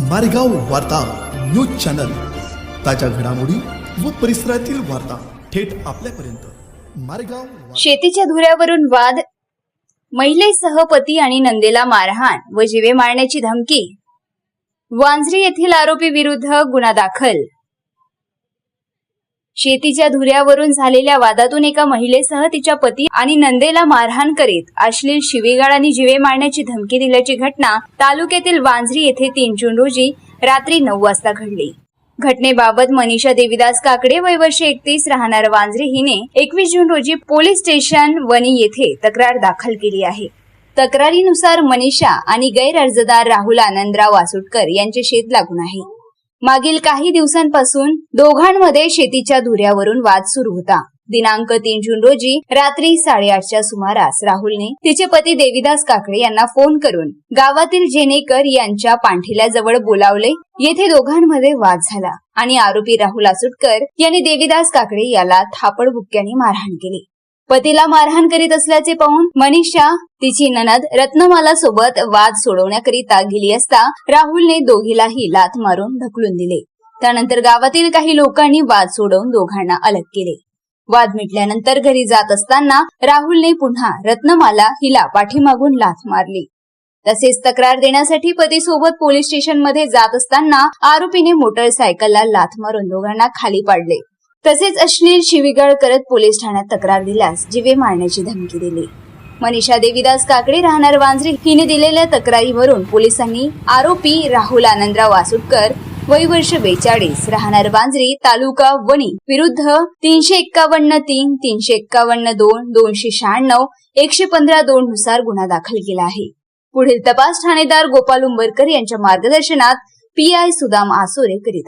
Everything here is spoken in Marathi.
मारेगाव वार्ता न्यूज चॅनल. ताज्या घडामोडी व परिसरातील वार्ता थेट आपल्यापर्यंत. मारेगाव शेतीच्या धुऱ्यावरून वाद महिलेसह पती आणि नंदेला मारहाण व जीवे मारण्याची धमकी. वांझरी येथील आरोपी विरुद्ध गुन्हा दाखल. शेतीच्या धुऱ्यावरून झालेल्या वादातून एका महिलेसह तिच्या पती आणि नंदेला मारहाण करीत अश्लील शिवीगाळ आणि मारण्याची धमकी दिल्याची घटना तालुक्यातील वांझरी येथे तीन जून रोजी रात्री नऊ वाजता घडली. घटनेबाबत मनीषा देवीदास काकडे वय वर्ष एकतीस राहणार वांजरे हिने एकवीस जून रोजी पोलीस स्टेशन वणी येथे तक्रार दाखल केली आहे. तक्रारीनुसार मनीषा आणि गैरअर्जदार राहुल आनंदराव वासुटकर यांचे शेत लागून आहे. मागील काही दिवसांपासून दोघांमध्ये शेतीच्या धुऱ्यावरून वाद सुरू होता. दिनांक तीन जून रोजी रात्री साडेआठच्या सुमारास राहुलने तिचे पती देविदास काकडे यांना फोन करून गावातील जेनेकर यांच्या पांठिल्याजवळ जवळ बोलावले. येथे दोघांमध्ये वाद झाला आणि आरोपी राहुल आसुटकर यांनी देविदास काकडे याला थापड बुक्क्याने मारहाण केली. पतीला मारहाण करीत असल्याचे पाहून मनीषा तिची ननद रत्नमाला सोबत वाद सोडवण्याकरिता गेली असता राहुलने दोघीलाही लाथ मारून ढकलून दिले. त्यानंतर गावातील काही लोकांनी वाद सोडवून दोघांना अलग केले. वाद मिटल्यानंतर घरी जात असताना राहुलने पुन्हा रत्नमाला हिला पाठीमागून लाथ मारली. तसेच तक्रार देण्यासाठी पतीसोबत पोलीस स्टेशनमध्ये जात असताना आरोपीने मोटरसायकलला लाथ मारून दोघांना खाली पाडले. तसेच अश्लील शिवीगाळ करत पोलीस ठाण्यात तक्रार दिल्यास जीवे मारण्याची धमकी दिली. मनीषा देवीदास काकडे राहणार वांजरी हिने दिलेल्या तक्रारीवरून पोलिसांनी आरोपी राहुल आनंदराव वासुटकर वय वर्ष बेचाळीस राहणार वांजरी तालुका वणी विरुद्ध तीनशे एक्कावन्न तीन तीनशे एक्कावन्न दोन दोनशे शहाण्णव एकशे पंधरा दोन नुसार गुन्हा दाखल केला आहे. पुढील तपास ठाणेदार गोपाल उंबरकर यांच्या मार्गदर्शनात पी आय सुदाम आसोरे करीत